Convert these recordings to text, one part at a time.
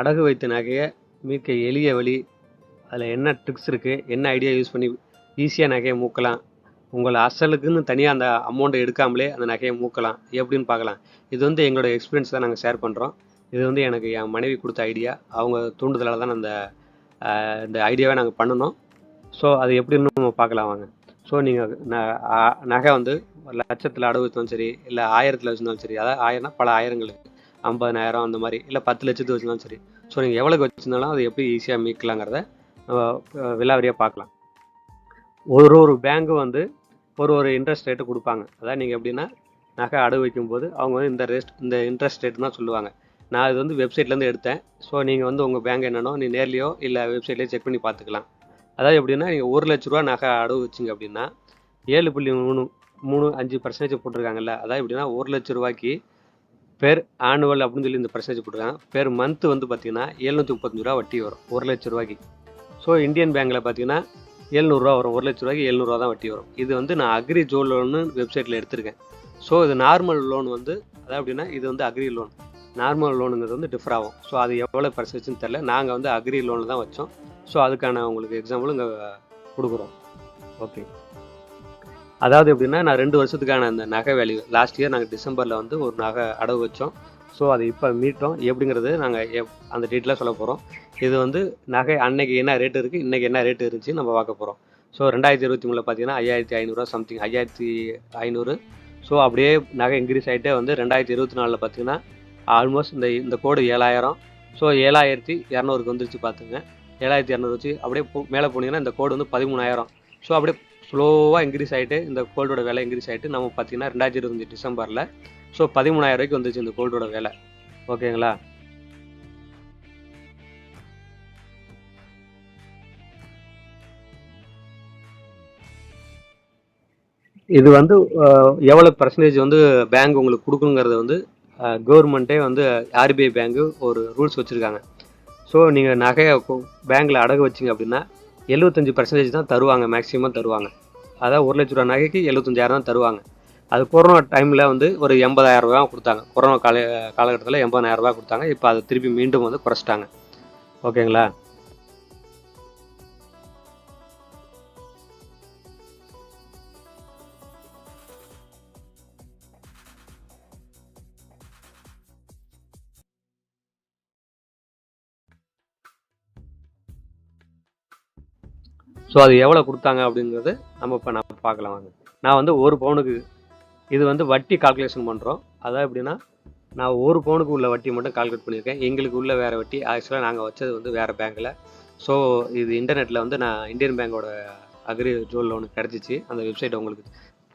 அடகு வைத்த நகையை மீட்க எளிய வழி. அதில் என்ன ட்ரிக்ஸ் இருக்குது என்ன ஐடியா யூஸ் பண்ணி ஈஸியாக நகையை மூக்கலாம்? உங்கள் அசலுக்குன்னு தனியாக அந்த அமௌண்ட்டை எடுக்காமலே அந்த நகையை மூக்கலாம். எப்படின்னு பார்க்கலாம். இது வந்து எங்களோட எக்ஸ்பீரியன்ஸ் தான் நாங்கள் ஷேர் பண்ணுறோம் இது வந்து எனக்கு என் மனைவி கொடுத்த ஐடியா அவங்க தூண்டுதலால் தான் அந்த இந்த ஐடியாவை நாங்கள் பண்ணணும் ஸோ அது எப்படின்னு நம்ம பார்க்கலாம் வாங்க. ஸோ நீங்கள் நகை வந்து ஒரு லட்சத்தில் அடகு வைத்தாலும் சரி இல்லை ஆயிரத்தில் வச்சிருந்தாலும் சரி அதாவது ஆயிரம்னா பல ஆயிரங்களுக்கு ஐம்பதனாயிரம் அந்த மாதிரி இல்லை பத்து லட்சத்துக்கு வச்சுருந்தாலும் சரி. ஸோ நீங்கள் எவ்வளோக்கு வச்சிருந்தாலும் அதை எப்படி ஈஸியாக மீட்கலாங்கிறத விலாவரியாக பார்க்கலாம். ஒரு ஒரு பேங்க்கு வந்து ஒரு ஒரு இன்ட்ரெஸ்ட் ரேட்டு கொடுப்பாங்க. அதாவது நீங்கள் எப்படின்னா நகை அடகு வைக்கும்போது அவங்க வந்து இந்த ரேஸ்ட் இந்த இன்ட்ரெஸ்ட் ரேட்டு தான் சொல்லுவாங்க. நான் இது வந்து வெப்சைட்லேருந்து எடுத்தேன். ஸோ நீங்கள் வந்து உங்கள் பேங்க் என்னென்னோ நீ நேர்லையோ இல்லை வெப்சைட்லேயோ செக் பண்ணி பார்த்துக்கலாம். அதாவது எப்படின்னா நீங்கள் ஒரு லட்ச ரூபா நகை அடகு வச்சிங்க அப்படின்னா ஏழு புள்ளி மூணு மூணு அஞ்சு பர்சன்டேஜ் போட்டிருக்காங்கல்ல. அதாவது எப்படின்னா ஒரு லட்ச ரூபாய்க்கு பெர் ஆனுவல் அப்படின்னு சொல்லி இந்த பர்சன்டேஜ் போட்டுருக்காங்க. பெர் மந்த்து வந்து பார்த்தீங்கன்னா எழுநூற்றி முப்பத்தஞ்சு ரூபா வட்டி வரும். ஒரு லட்ச ரூபாய்க்கு. ஸோ இந்தியன் பேங்க்கில் பார்த்தீங்கன்னா எழுநூறுரூவா வரும். ஒரு லட்ச ரூபாய்க்கு எழுநூறுவா தான் வட்டி வரும். இது வந்து நான் அக்ரி ஜோ லோன்னு வெப்சைட்டில் எடுத்திருக்கேன். ஸோ இது நார்மல் லோன் வந்து அதாவது எப்படின்னா இது வந்து அக்ரி லோன் நார்மல் லோனுங்கிறது வந்து டிஃபர் ஆகும். ஸோ அது எவ்வளோ பர்சன்டேஜ்னு தெரில நாங்கள் வந்து அக்ரி லோனில் தான் வச்சோம். ஸோ அதுக்கான உங்களுக்கு எக்ஸாம்பிள் இங்கே கொடுக்குறோம். ஓகே அதாவது எப்படின்னா நான் ரெண்டு வருஷத்துக்கான அந்த நகை வேல்யூ லாஸ்ட் இயர் நாங்கள் டிசம்பரில் வந்து ஒரு நகை அடவு வச்சோம். ஸோ அது இப்போ மீட்டோம் எப்படிங்கிறது நாங்கள் எப் அந்த டீட்டெயிலாக சொல்ல போகிறோம் இது வந்து நகை அன்னைக்கு என்ன ரேட் இருக்குது இன்றைக்கி என்ன ரேட் இருந்துச்சு நம்ம பார்க்க போகிறோம் ஸோ ரெண்டாயிரத்தி இருபத்தி மூணில் பார்த்தீங்கன்னா ஐயாயிரத்தி ஐநூறுரூவா சம்திங் ஐயாயிரத்தி ஐநூறு. ஸோ அப்படியே நகை இன்க்ரீஸ் ஆகிட்டே வந்து ரெண்டாயிரத்தி இருபத்தி நாலில் பார்த்தீங்கன்னா ஆல்மோஸ்ட் இந்த இந்த கோடு ஏழாயிரம். ஸோ ஏழாயிரத்தி இரநூறுக்கு வந்துருச்சு பார்த்துங்க ஏழாயிரத்தி இரநூறு வச்சு அப்படியே போ மேலே போனீங்கன்னா இந்த கோடு வந்து பதிமூணாயிரம். ஸோ அப்படியே ஸ்லோவாக இன்க்ரீஸ் ஆகிட்டு இந்த கோல்டோட விலை இன்க்ரீஸ் ஆகிட்டு நம்ம பார்த்தீங்கன்னா ரெண்டாயிரத்தி இருபத்தஞ்சி டிசம்பரில் ஸோ பதிமூணாயிரம் ரூபாய்க்கு வந்துச்சு இந்த கோல்டோட விலை. ஓகேங்களா? இது வந்து எவ்வளோ பர்சன்டேஜ் வந்து பேங்க் உங்களுக்கு கொடுக்குங்கிறத வந்து கவர்மெண்ட்டே வந்து ஆர்பிஐ பேங்க்கு ஒரு ரூல்ஸ் வச்சுருக்காங்க. ஸோ நீங்கள் நகையை பேங்க்கில் அடகு வச்சிங்க அப்படின்னா எழுபத்தஞ்சி பர்சன்டேஜ் தான் தருவாங்க மேக்ஸிமம் தருவாங்க. அதாவது ஒரு லட்ச ரூபா நகைக்கு எழுபத்தஞ்சாயிரம் தான் தருவாங்க. அது கொரோனா டைமில் வந்து ஒரு எண்பதாயிரம் ரூபா கொடுத்தாங்க. கொரோனா கால காலகட்டத்தில் எண்பதாயிரம் ரூபா கொடுத்தாங்க. இப்போ அதை திருப்பி மீண்டும் வந்து குறைச்சிட்டாங்க. ஓகேங்களா ஸோ அது எவ்வளோ கொடுத்தாங்க அப்படிங்கிறது நம்ம இப்போ நான் பார்க்கலாம் வாங்க. நான் வந்து ஒரு பவுனுக்கு இது வந்து வட்டி கால்குலேஷன் பண்ணுறோம் அதாவது எப்படின்னா நான் ஒரு பவுனுக்கு உள்ள வட்டி மட்டும் கால்குலேட் பண்ணியிருக்கேன். எங்களுக்கு உள்ள வேறு வட்டி ஆக்சுவலாக நாங்கள் வச்சது வந்து வேறு பேங்க்கில் ஸோ இது இன்டர்நெட்டில் வந்து நான் இந்தியன் பேங்கோட அக்ரி ஜோல் லோனு கிடச்சிச்சு. அந்த வெப்சைட் உங்களுக்கு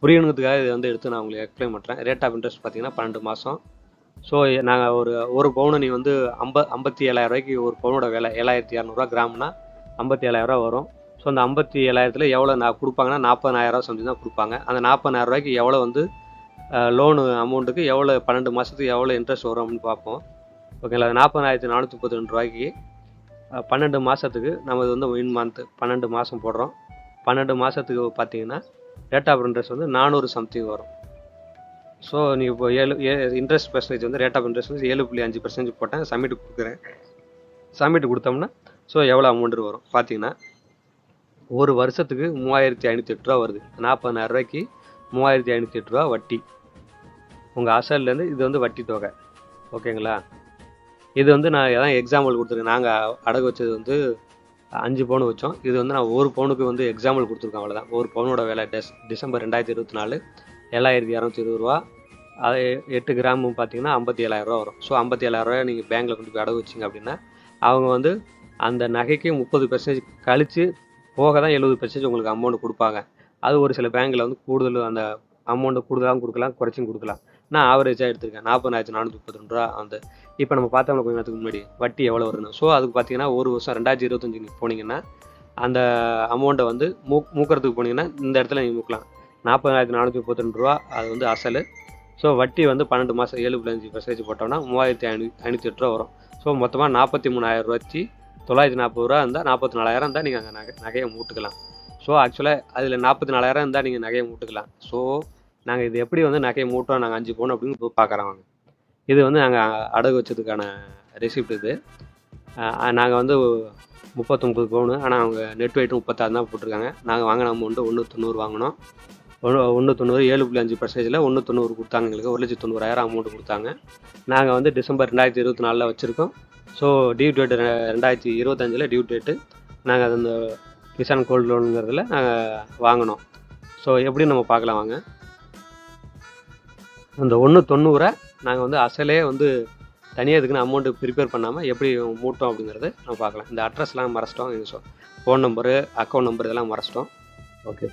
புரியணுங்கிறதுக்காக இதை வந்து எடுத்து நான் உங்களுக்கு எக்ஸ்பிளைன் பண்ணுறேன் ரேட் ஆஃப் இன்ட்ரெஸ்ட் பார்த்தீங்கன்னா பன்னெண்டு மாதம் ஸோ நாங்கள் ஒரு ஒரு பவுனு நீ வந்து ஐம்ப ஐம்பத்தி ஏழாயிரம் ரூபாய்க்கு ஒரு பவுனோட விலை ஏழாயிரத்தி இரநூறுவா கிராம்னா ஐம்பத்தி ஏழாயிரரூவா வரும். ஸோ அந்த ஐம்பத்தி ஏழாயிரத்தில் எவ்வளோ நான் கொடுப்பாங்கன்னா நாற்பதாயிரரூவா சம்திங் தான் கொடுப்பாங்க. அந்த நாற்பதாயிரம் ரூபாய்க்கு எவ்வளோ வந்து லோனு அமௌண்ட்டுக்கு எவ்வளோ பன்னெண்டு மாதத்துக்கு எவ்வளோ இன்ட்ரெஸ்ட் வரும் அப்படின்னு பார்ப்போம். ஓகேங்களா நாற்பதாயிரத்தி நானூற்றி முப்பத்தி ரெண்டு ரூபாய்க்கு பன்னெண்டு மாதத்துக்கு நம்ம இது வந்து இன் மந்த்து பன்னெண்டு மாதம் போடுறோம். பன்னெண்டு மாதத்துக்கு பார்த்தீங்கன்னா ரேட் ஆஃப் இன்ட்ரெஸ்ட் வந்து நானூறு சம்திங் வரும். ஸோ நீங்கள் இப்போ ஏழு இன்ட்ரெஸ்ட் பர்சன்டேஜ் வந்து ரேட் ஆஃப் இன்ட்ரெஸ்ட் வந்து ஏழு புள்ளி அஞ்சு பர்சன்டேஜ் போட்டேன் சப்மிட் கொடுக்குறேன். சப்மிட் கொடுத்தோம்னா ஸோ எவ்வளோ அமௌண்ட் வரும் பார்த்தீங்கன்னா ஒரு வருஷத்துக்கு மூவாயிரத்தி ஐநூற்றி எட்டு ரூபா வருது. நாற்பதாயிரம் ரூபாய்க்கு மூவாயிரத்தி ஐநூற்றி எட்டு ரூபா வட்டி. உங்கள் அசல்லேருந்து இது வந்து வட்டி தொகை. ஓகேங்களா? இது வந்து நான் எதாவது எக்ஸாம்பிள் கொடுத்துருக்கேன். நாங்கள் அடகு வச்சது வந்து அஞ்சு பவுன் வச்சோம். இது வந்து நான் ஒரு பவுனுக்கு வந்து எக்ஸாம்பிள் கொடுத்துருக்கேன் அவ்வளோதான் ஒரு பவுனோட விலை டெஸ் டிசம்பர் ரெண்டாயிரத்தி இருபத்தி நாலு ஏழாயிரத்தி இரநூத்தி இருபது ரூபா. அது எட்டு கிராம் பார்த்தீங்கன்னா ஐம்பத்தி ஏழாயிரரூவா வரும். ஸோ ஐம்பத்தி ஏழாயிரரூவா நீங்கள் பேங்க்கில் கொண்டு போய் அடகு வச்சிங்க அப்படின்னா அவங்க வந்து அந்த நகைக்கு முப்பது பெர்சன்டேஜ் கழித்து போக தான் எழுபது பர்சன்டேஜ் உங்களுக்கு அமௌண்ட் கொடுப்பாங்க. அது ஒரு சில பேங்க்கில் வந்து கூடுதல் அந்த அமௌண்ட்டு கூடுதலாகவும் கொடுக்கலாம் குறைச்சும் கொடுக்கலாம். நான் ஆவரேஜாக எடுத்திருக்கேன். நாற்பதாயிரத்து நானூற்றி முப்பத்தி ரெண்டு ரூபா அந்த இப்போ நம்ம பார்த்தோம்ல கொஞ்ச நேரத்துக்கு முன்னாடி வட்டி எவ்வளோ வருதுன்னு ஸோ அதுக்கு பார்த்தீங்கன்னா ஒரு வருஷம் ரெண்டாயிரத்தி இருபத்தஞ்சுக்கு போனீங்கன்னா அந்த அமௌண்ட்டை வந்து மூ மூக்கிறதுக்கு போனீங்கன்னா இந்த இடத்துல நீங்கள் மூக்கலாம். நாற்பதாயிரத்தி நானூற்றி முப்பத்தி ரெண்டு ரூபா அது வந்து அசல். ஸோ வட்டி வந்து பன்னெண்டு மாதம் ஏழு புள்ளி அஞ்சு பர்சன்டேஜ் போட்டோம்னா மூவாயிரத்தி ஐநூ ஐநூற்றி எட்டு ரூபா வரும். ஸோ மொத்தமாக நாற்பத்தி மூணாயிரம் ரூபாய்ச்சி தொள்ளாயிரத்தி நாற்பது ரூபா இருந்தால் நாற்பத்தி நாலாயிரம் இருந்தால் நீங்கள் அங்கே நகை நகையை மூட்டுக்கலாம். ஸோ ஆக்சுவலாக அதில் நாற்பத்தி நாலாயிரம் இருந்தால் நீங்கள் நகையை மூட்டுக்கலாம். ஸோ நாங்கள் இது எப்படி வந்து நகையை மூட்டோம் நாங்கள் அஞ்சு பவுன் அப்படின்னு போய் பார்க்குறோம் இது வந்து நாங்கள் அடகு வச்சதுக்கான ரெசிப்ட் இது. நாங்கள் வந்து முப்பத்தொம்பது பவுனு ஆனால் அவங்க நெட் வெயிட்டு முப்பத்தாறு தான் போட்டிருக்காங்க. நாங்கள் வாங்கின அமௌண்ட்டு ஒன்று தொண்ணூறு வாங்கினோம். ஒன்று ஒன்று தொண்ணூறு ஏழு புள்ளி அஞ்சு பர்சன்டேஜில் ஒன்று தொண்ணூறு கொடுத்தாங்க எங்களுக்கு. ஒரு லட்சத்து தொண்ணூறாயிரம் அமௌண்ட் கொடுத்தாங்க. நாங்கள் வந்து டிசம்பர் ரெண்டாயிரத்தி இருபத்தி நாலில் வச்சுருக்கோம். ஸோ டியூ டேட்டு ரெண்டாயிரத்தி இருபத்தஞ்சில் டியூ டேட்டு நாங்கள் அந்த கிசான் கோல்டு லோனுங்கிறதுல நாங்கள் வாங்கினோம். ஸோ எப்படி நம்ம பார்க்கலாம் வாங்க. அந்த ஒன்று தொண்ணூறை நாங்கள் வந்து அசலே வந்து தனியாக இதுக்குன்னு அமௌண்ட்டு ப்ரிப்பேர் பண்ணாமல் எப்படி மூட்டோம் அப்படிங்கிறது நம்ம பார்க்கலாம். இந்த அட்ரஸ்லாம் மறைச்சிட்டோம் சொ ஃபோன் நம்பரு அக்கௌண்ட் நம்பர் இதெல்லாம் மறைச்சிட்டோம். ஓகே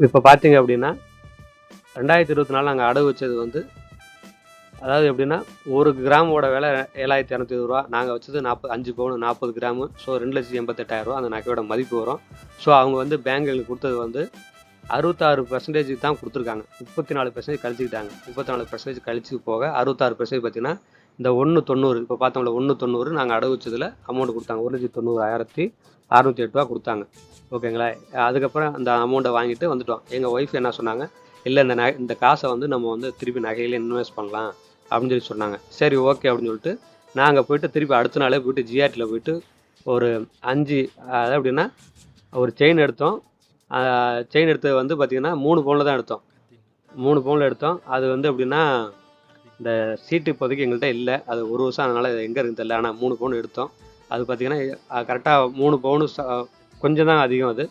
இப்போ பார்த்தீங்க அப்படின்னா ரெண்டாயிரத்தி இருபத்தி நாலு நாங்கள் அடகு வச்சது வந்து அதாவது எப்படின்னா ஒரு கிராமோட விலை ஏழாயிரத்தி இரநூத்தி ரூபா நாங்கள் வச்சது நாற்பது அஞ்சு பவுன் நாற்பது கிராமு ஸோ ரெண்டு லட்சத்தி எண்பத்தெட்டாயிரம் ரூபா அந்த நகையோட மதிப்பு வரும் ஸோ அவங்க வந்து பேங்க் எங்களுக்கு கொடுத்தது வந்து அறுபத்தாறு பர்சன்டேஜ் தான் கொடுத்துருக்காங்க. முப்பத்தி நாலு பர்சன்டேஜ் கழிச்சிக்கிட்டாங்க. முப்பத்தி நாலு பர்சன்டேஜ் கழிச்சு போக அறுபத்தாறு பர்சன்டேஜ் பார்த்தீங்கன்னா இந்த ஒன்று தொண்ணூறு இப்போ பார்த்தோம்ல ஒன்று தொண்ணூறு நாங்கள் அடகு வச்சதில் அமௌண்ட் கொடுத்தாங்க. ஒரு லட்சத்தி தொண்ணூறாயிரத்தி அறுநூத்தி எட்டு ரூபா கொடுத்தாங்க. ஓகேங்களா அதுக்கப்புறம் அந்த அமௌண்ட்டை வாங்கிட்டு வந்துட்டோம். எங்கள் ஒய்ஃப் என்ன சொன்னாங்க? இல்லை இந்த நகை இந்த காசை வந்து நம்ம வந்து திருப்பி நகையில் இன்வெஸ்ட் பண்ணலாம் அப்படின்னு சொல்லி சொன்னாங்க. சரி ஓகே அப்படின்னு சொல்லிட்டு நாங்கள் போயிட்டு திருப்பி அடுத்த நாளே போயிட்டு ஜிஆர்டியில் போயிட்டு ஒரு அஞ்சு அதாவது எப்படின்னா ஒரு செயின் எடுத்தோம். செயின் எடுத்தது வந்து பார்த்திங்கன்னா மூணு பவுனில் தான் எடுத்தோம். மூணு பவுனில் எடுத்தோம். அது வந்து எப்படின்னா இந்த சீட்டு இப்போதைக்கு எங்கள்கிட்ட இல்லை. அது ஒரு வருஷம் அதனால் எங்கே இருக்குன்னு தெரியல. ஆனால் மூணு பவுன் எடுத்தோம். அது பார்த்திங்கன்னா கரெக்டாக மூணு பவுனு ச- கொஞ்சம் தான் அதிகம் அது.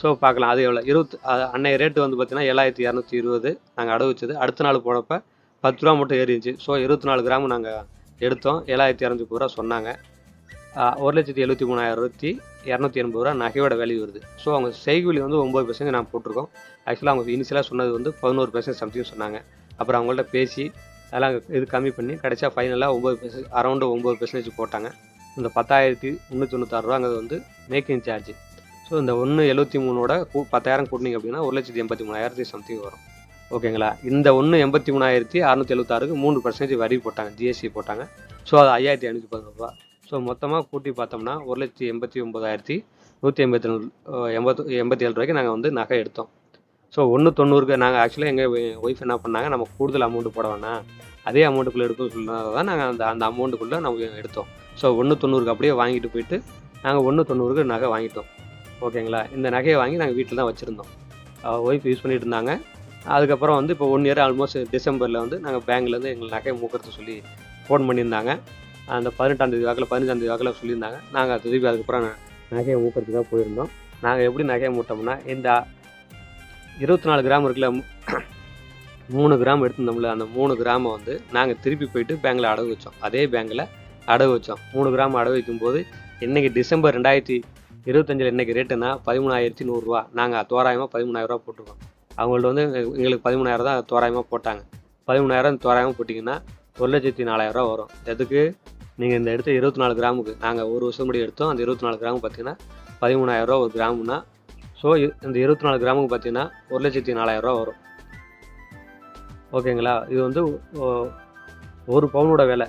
ஸோ பார்க்கலாம். அது எவ்வளோ இருபத்தி அன்னைய ரேட்டு வந்து பார்த்திங்கன்னா ஏழாயிரத்தி இரநூத்தி இருபது. நாங்கள் அடகு வச்சது. அடுத்த நாள் போனப்போ பத்து ரூபா மட்டும் ஏறிச்சு ஸோ இருபத்தி நாலு கிராம் நாங்கள் எடுத்தோம். ஏழாயிரத்தி இரநூத்தி ரூபா சொன்னாங்க. ஒரு லட்சத்தி எழுபத்தி மூணாயிரத்தி இரநூத்தி எண்பது ரூபா நகையோட வேல்யூ வருது. ஸோ அவங்க செய்கூலி வந்து ஒம்பது பர்சன்ட் நான் போட்டிருக்கோம். ஆக்சுவலாக அவங்க இனிஷியலாக சொன்னது வந்து பதினோரு பர்சன்ட் சம்திங் சொன்னாங்க. அப்புறம் அவங்கள்ட்ட பேசி அதெல்லாம் இது கம்மி பண்ணி கடைசியாக ஃபைனலாக ஒம்பது பர்சன்ட் அரௌண்டு ஒம்பது பர்சன்டேஜ் போட்டாங்க. இந்த பத்தாயிரத்தி முந்நூற்றி தொண்ணூத்தாறு ரூபாங்கிறது வந்து மேக்கிங் சார்ஜ் ஸோ இந்த ஒன்று எழுபத்தி மூணோட கூ பத்தாயிரம் கூட்டினீங்க அப்படின்னா ஒரு லட்சத்தி எண்பத்தி மூணாயிரத்தி சம்திங் வரும். ஓகேங்களா? இந்த ஒன்று எண்பத்தி மூணாயிரத்தி அறுநூத்தி எழுபத்தாறுக்கு மூணு பர்சன்டேஜ் வரி போட்டாங்க ஜிஎஸ்டி போட்டாங்க. ஸோ அது ஐயாயிரத்தி ஐநூற்றி பதினோரு ரூபா. ஸோ மொத்தமாக கூட்டி பார்த்தோம்னா ஒரு லட்சத்தி எண்பத்தி ஒம்பதாயிரத்தி நூற்றி எண்பத்தி எண்பத்து எண்பத்தி எண்பத்தி ஏழு ரூபாய்க்கு நாங்கள் வந்து நகை எடுத்தோம். ஸோ ஒன்று தொண்ணூறுக்கு நாங்கள் ஆக்சுவலாக எங்கள் ஒய்ஃப் என்ன பண்ணாங்க நம்ம கூடுதல் அமௌண்ட் போட வேணாம். அதே அமௌண்ட்டுக்குள்ளே எடுக்கணும்னு தான் நாங்கள் அந்த அந்த அமௌண்ட்டுக்குள்ளே நம்ம எடுத்தோம். ஸோ ஒன்று தொண்ணூறுக்கு அப்படியே வாங்கிட்டு போயிட்டு நாங்கள் ஒன்று தொண்ணூறுக்கு நகை வாங்கிட்டோம். ஓகேங்களா? இந்த நகையை வாங்கி நாங்கள் வீட்டில் தான் வச்சுருந்தோம். ஒய்ஃப் யூஸ் பண்ணிட்டு இருந்தாங்க. அதுக்கப்புறம் வந்து இப்போ ஒன் இயர் ஆல்மோஸ்ட் டிசம்பரில் வந்து நாங்கள் பேங்க்லேருந்து எங்கள் நகையை மூக்கிறது சொல்லி ஃபோன் பண்ணியிருந்தாங்க. அந்த பதினெட்டாந்தேதி வாக்கில் பதினஞ்சாந்தேதி வாக்கில் சொல்லியிருந்தாங்க. நாங்கள் திருப்பி அதுக்கப்புறம் ந- நகையை மூக்கிறதுக்காக போயிருந்தோம். நாங்கள் எப்படி நகையை மூட்டோம்னா இந்த இருபத்தி நாலு கிராம் இருக்குல்ல மூணு கிராம் எடுத்திருந்தோம்ல அந்த மூணு கிராமை வந்து நாங்கள் திருப்பி போயிட்டு பேங்கில் அடகு வச்சோம். அதே பேங்கில் அடகு வச்சோம். மூணு கிராம் அடகு வைக்கும்போது இன்றைக்கி டிசம்பர் ரெண்டாயிரத்தி இருபத்தஞ்சில் இன்றைக்கி ரேட்டுன்னா பதிமூணாயிரத்தி நூறுரூவா நாங்கள் தோராயமாக பதிமூணாயிரரூவா போட்டிருக்கோம். அவங்கள்ட்ட வந்து எங்களுக்கு பதிமூணாயிரம் தான் தோராயமாக போட்டாங்க. பதிமூணாயிரம் தோராயமாக போட்டிங்கன்னா ஒரு லட்சத்தி நாலாயிரரூவா வரும். எதுக்கு? நீங்கள் இந்த இடத்த இருபத்தி நாலு கிராமுக்கு நாங்கள் ஒரு வருஷம் முடி எடுத்தோம். அந்த இருபத்தி நாலு கிராமுக்கு பார்த்தீங்கன்னா பதிமூணாயிரரூவா ஒரு கிராமுனா ஸோ இந்த இருபத்தி நாலு கிராமுக்கு பார்த்தீங்கன்னா ஒரு லட்சத்தி நாலாயிரரூவா வரும். ஓகேங்களா? இது வந்து ஒரு பவுனோட விலை.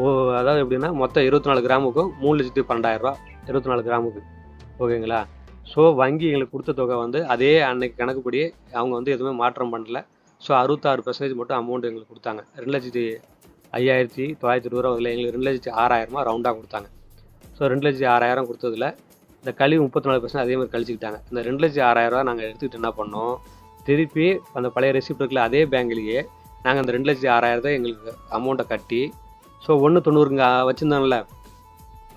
ஓ அதாவது எப்படின்னா மொத்தம் இருபத்தி நாலு கிராமுக்கும் மூணு லட்சத்தி பன்னெண்டாயிரரூவா. இருபத்தி நாலு கிராமுக்கு. ஓகேங்களா? ஸோ வங்கி எங்களுக்கு கொடுத்த தொகை வந்து அதே அன்னைக்கு கணக்குப்படி அவங்க வந்து எதுவுமே மாற்றம் பண்ணல. ஸோ அறுபத்தாறு பர்சன்டேஜ் மட்டும் அமௌண்ட் எங்களுக்கு கொடுத்தாங்க. ரெண்டு லட்சத்தி ஐயாயிரத்தி தொள்ளாயிரத்தி இருபது ரூபா அதில் எங்களுக்கு ரெண்டு லட்சத்தி ஆறாயிரமா ரவுண்டாக கொடுத்தாங்க. ஸோ ரெண்டு லட்சத்தி ஆறாயிரம் கொடுத்ததுல இந்த கழிவு முப்பத்தி நாலு பர்சன்ட் அதே மாதிரி கழிச்சுக்கிட்டாங்க. இந்த ரெண்டு லட்சத்தி ஆறாயிரம் ரூபா நாங்கள் எடுத்துக்கிட்டு என்ன பண்ணோம்? திருப்பி அந்த பழைய ரெசிப்ட் இருக்குல்ல அதே பேங்க்லேயே நாங்கள் அந்த ரெண்டு லட்சத்தி ஆறாயிரத்தை எங்களுக்கு அமௌண்ட்டை கட்டி ஸோ ஒன்று தொண்ணூறுங்க வச்சுருந்தோம்ல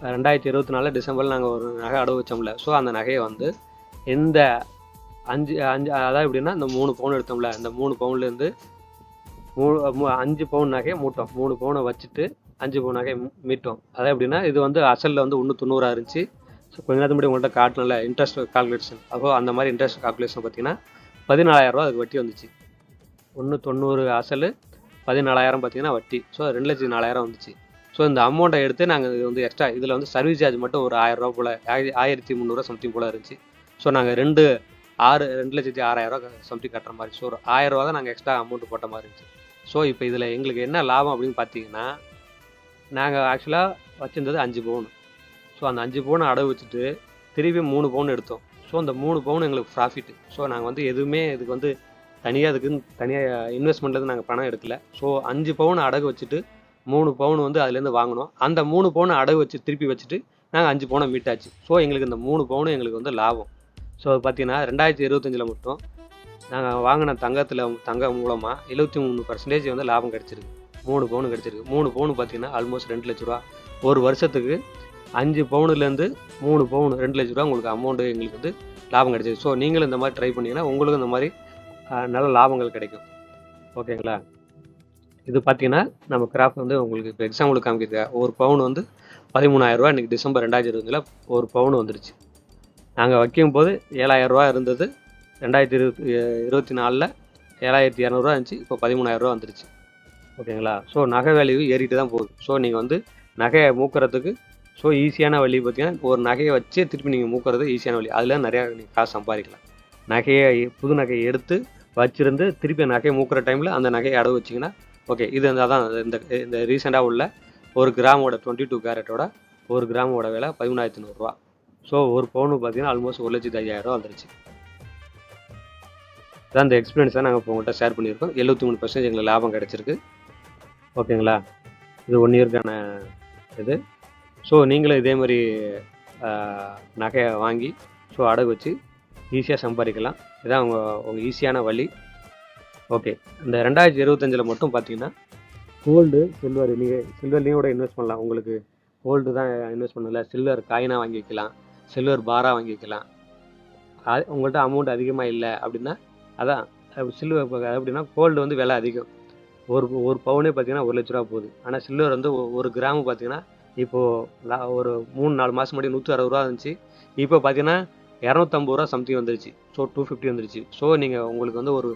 ரெண்டாயிரத்தி இருபத்தி நாலு டிசம்பரில் நாங்கள் ஒரு நகை அடவு வச்சோம்ல. ஸோ அந்த நகையை வந்து எந்த அஞ்சு அஞ்சு அதாவது எப்படின்னா இந்த மூணு பவுன் எடுத்தோம்ல. இந்த மூணு பவுன்லேருந்து மூணு மூ- அஞ்சு பவுன் நகையை மூட்டோம். மூணு பவுனை வச்சுட்டு அஞ்சு பவுன் நகையை மீட்டோம். அதாவது எப்படின்னா இது வந்து அசலில் வந்து ஒன்று தொண்ணூறாக இருந்துச்சு. ஸோ கொஞ்ச நேரத்துக்கு முன்னாடி உங்கள்கிட்ட காட்டணும்ல இன்ட்ரெஸ்ட் கால்குலேஷன் அப்போ அந்த மாதிரி இன்ட்ரெஸ்ட் கால்குலேஷன் பார்த்தீங்கன்னா பதினாலாயிரரூவா அதுக்கு வட்டி வந்துச்சு. ஒன்று தொண்ணூறு அசல் பதினாலாயிரம் பார்த்தீங்கன்னா வட்டி. ஸோ ரெண்டு லட்சத்தி நாலாயிரம் வந்துச்சு. ஸோ இந்த அமௌண்ட்டை எடுத்து நாங்கள் இது வந்து எக்ஸ்ட்ரா இதில் வந்து சர்வீஸ் சார்ஜ் மட்டும் ஒரு ஆயிரரூவா போல் ஆயிரத்தி முந்நூறுரூவா சம்திங் போல் இருந்துச்சு. ஸோ நாங்கள் ரெண்டு ஆறு ரெண்டு லட்சத்தி ஆறாயிரரூவா சம்திங் கட்டுற மாதிரி ஸோ ஒரு ஆயிரரூவா தான் நாங்கள் எக்ஸ்ட்ரா அமௌண்ட் போட்ட மாதிரி இருந்துச்சு. ஸோ இப்போ இதில் எங்களுக்கு என்ன லாபம் அப்படின்னு பார்த்தீங்கன்னா நாங்கள் ஆக்சுவலாக வச்சிருந்தது அஞ்சு பவுன். ஸோ அந்த அஞ்சு பவுன் அடவு வச்சுட்டு திருப்பி மூணு பவுன் எடுத்தோம். ஸோ அந்த மூணு பவுன் எங்களுக்கு ப்ராஃபிட் ஸோ நாங்கள் வந்து எதுவுமே இதுக்கு வந்து தனியாக அதுக்குன்னு தனியாக இன்வெஸ்ட்மெண்ட்லேருந்து நாங்கள் பணம் எடுக்கல. ஸோ அஞ்சு பவுன் அடகு வச்சுட்டு மூணு பவுன் வந்து அதுலேருந்து வாங்கினோம் அந்த மூணு பவுனை அடகு வச்சு திருப்பி வச்சுட்டு நாங்கள் அஞ்சு பவுனை மீட்டாச்சு. ஸோ எங்களுக்கு இந்த மூணு பவுனும் எங்களுக்கு வந்து லாபம். ஸோ பார்த்தீங்கன்னா ரெண்டாயிரத்தி இருபத்தஞ்சில் மட்டும் நாங்கள் வாங்கின தங்கத்தில் தங்கம் மூலமாக எழுபத்தி மூணு பர்சன்டேஜ் வந்து லாபம் கிடச்சிருக்கு. மூணு பவுன் கிடச்சிருக்கு. மூணு பவுன் பார்த்தீங்கன்னா ஆல்மோஸ்ட் ரெண்டு லட்ச ரூபா. ஒரு வருஷத்துக்கு அஞ்சு பவுனுலேருந்து மூணு பவுன் ரெண்டு லட்ச ரூபா உங்களுக்கு அமௌண்ட்டு எங்களுக்கு வந்து லாபம் கிடைச்சிது ஸோ நீங்களும் இந்த மாதிரி ட்ரை பண்ணிங்கன்னா உங்களுக்கும் இந்த மாதிரி நல்ல லாபங்கள் கிடைக்கும். ஓகேங்களா இது பார்த்தீங்கன்னா நம்ம கிராஃப்ட் வந்து உங்களுக்கு இப்போ எக்ஸாம்பிளுக்கு காமிக்கிறது ஒரு பவுன் வந்து பதிமூணாயிரரூவா இன்றைக்கி டிசம்பர் ரெண்டாயிரத்தி இருபதுல ஒரு பவுன் வந்துருச்சு. நாங்கள் வைக்கும் போது ஏழாயிரரூவா இருந்தது. ரெண்டாயிரத்தி இருபத்தி இருபத்தி நாலில் ஏழாயிரத்தி இரநூறுவா இருந்துச்சு. இப்போ பதிமூணாயிரரூவா வந்துருச்சு. ஓகேங்களா? ஸோ நகை வேல்யூ ஏறிட்டு தான் போகுது. ஸோ நீங்கள் வந்து நகையை மூக்கிறதுக்கு ஸோ ஈஸியான வழி பார்த்தீங்கன்னா ஒரு நகையை வச்சு திருப்பி நீங்கள் மூக்கிறது ஈஸியான வழி. அதில் நிறையா நீங்கள் காசு சம்பாதிக்கலாம். நகையை புது நகையை எடுத்து வச்சுருந்து திருப்பி நகையை மூக்குற டைமில் அந்த நகையை அடவு வச்சிங்கன்னா ஓகே இது வந்து அதான் இந்த இந்த ரீசெண்டாக உள்ள ஒரு கிராமோட டுவெண்ட்டி டூ கேரட்டோட ஒரு கிராமோட விலை பதிமூணாயிரத்தி நூறுரூவா ஸோ ஒரு பவுனு பார்த்தீங்கன்னா ஆல்மோஸ்ட் ஒரு லட்சத்தி ஐயாயிரம் வந்துருச்சு. இதான் அந்த எக்ஸ்பீரியன்ஸை நாங்கள் இப்போ உங்கள்கிட்ட ஷேர் பண்ணியிருக்கோம். எழுபத்தி மூணு பர்சன்டேஜ் எங்களுக்கு லாபம் கிடச்சிருக்கு. ஓகேங்களா இது ஒன் இயர்க்கான இது. ஸோ நீங்களும் இதே மாதிரி நகையை வாங்கி ஸோ அடகு வச்சு ஈஸியாக சம்பாதிக்கலாம். இதான் உங்கள் உங்கள் ஈஸியான வழி. ஓகே. இந்த ரெண்டாயிரத்தி இருபத்தஞ்சில் மட்டும் பார்த்தீங்கன்னா கோல்டு சில்வர் நீங்கள் சில்வர்லேயும் கூட இன்வெஸ்ட் பண்ணலாம். உங்களுக்கு கோல்டு தான் இன்வெஸ்ட் பண்ணல சில்வர் காயினாக வாங்கி வைக்கலாம். சில்வர் பாராக வாங்கி வைக்கலாம். அது உங்கள்கிட்ட அமௌண்ட் அதிகமாக இல்லை அப்படின்னா அதான் சில்வர் அப்படின்னா கோல்டு வந்து விலை அதிகம். ஒரு ஒரு பவுனே பார்த்தீங்கன்னா ஒரு லட்ச ரூபா போகுது. ஆனால் சில்வர் வந்து ஒரு கிராமு பார்த்தீங்கன்னா இப்போது ஒரு மூணு நாலு மாதம் முன்னாடி நூற்றி அறுபது ரூபா இருந்துச்சு. இப்போ பார்த்தீங்கன்னா இரநூத்தம்பது ரூபா சம்திங் வந்துருச்சு. ஸோ டூ ஃபிஃப்டி வந்துருச்சு. ஸோ நீங்கள் உங்களுக்கு வந்து ஒரு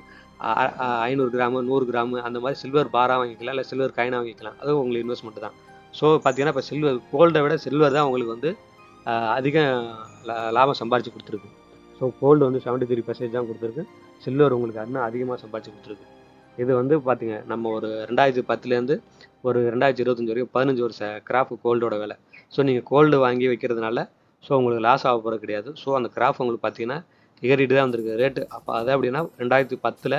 ஐநூறு கிராமு நூறு கிராமு அந்த மாதிரி சில்வர் பாராக வாங்கிக்கலாம் இல்லை சில்வர் காயினாக வாங்கிக்கலாம். அது உங்களுக்கு இன்வெஸ்ட்மெண்ட் தான். ஸோ பார்த்தீங்கன்னா இப்போ சில்வர் கோல்டை விட சில்வர் தான் உங்களுக்கு வந்து அதிகம் அதிக லா- லாபம் சம்பாரித்து கொடுத்துருக்கு. ஸோ கோல்டு வந்து செவன்ட்டி த்ரீ பர்சன்டேஜ் தான் கொடுத்துருக்கு. சில்வர் உங்களுக்கு இன்னும் அதிகமாக சம்பாரித்து கொடுத்துருக்கு. இது வந்து பார்த்தீங்க நம்ம ஒரு ரெண்டாயிரத்தி பத்துலேருந்து ஒரு ரெண்டாயிரத்தி இருபத்தஞ்சி வரைக்கும் பதினஞ்சு வருஷம் கிராஃப் கோல்டோட விலை. ஸோ நீங்கள் கோல்டு வாங்கி வைக்கிறதுனால ஸோ உங்களுக்கு லாஸ் ஆக போகிறது கிடையாது. ஸோ அந்த கிராஃப் உங்களுக்கு பார்த்தீங்கன்னா ஏறிட்டு தான் வந்திருக்கு. ரேட்டு அப்போ அதை அப்படின்னா ரெண்டாயிரத்தி பத்தில்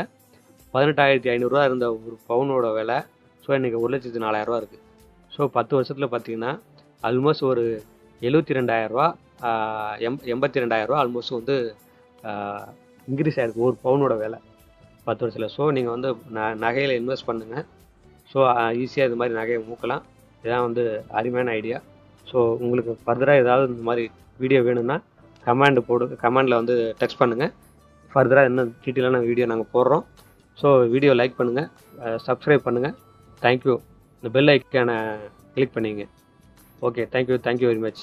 பதினெட்டாயிரத்தி ஐநூறுரூவா இருந்த ஒரு பவுனோட விலை. ஸோ இன்றைக்கி ஒரு லட்சத்து நாலாயிரரூவா இருக்குது ஸோ பத்து வருஷத்தில் பார்த்தீங்கன்னா ஆல்மோஸ்ட் ஒரு எழுபத்தி ரெண்டாயிரரூவா எம் எண்பத்தி ரெண்டாயிரரூவா ஆல்மோஸ்ட் வந்து இன்க்ரீஸ் ஆகிருக்கு ஒரு பவுனோட விலை பத்து வருஷத்தில். ஸோ நீங்கள் வந்து ந நகையில் இன்வெஸ்ட் பண்ணுங்கள் ஸோ ஈஸியாக இது மாதிரி நகையை மூக்கலாம். இதான் வந்து அருமையான ஐடியா ஸோ உங்களுக்கு ஃபர்தராக ஏதாவது இந்த மாதிரி வீடியோ வேணும்னா கமாண்டு போடு கமெண்டில் வந்து டெக்ஸ்ட் பண்ணுங்கள் ஃபர்தராக இன்னும் டீட்டெயிலான வீடியோ நாங்கள் போடுறோம். ஸோ வீடியோ லைக் பண்ணுங்கள் சப்ஸ்கிரைப் பண்ணுங்கள் தேங்க்யூ இந்த பெல் ஐக்கானை கிளிக் பண்ணிங்க. Okay thank you thank you very much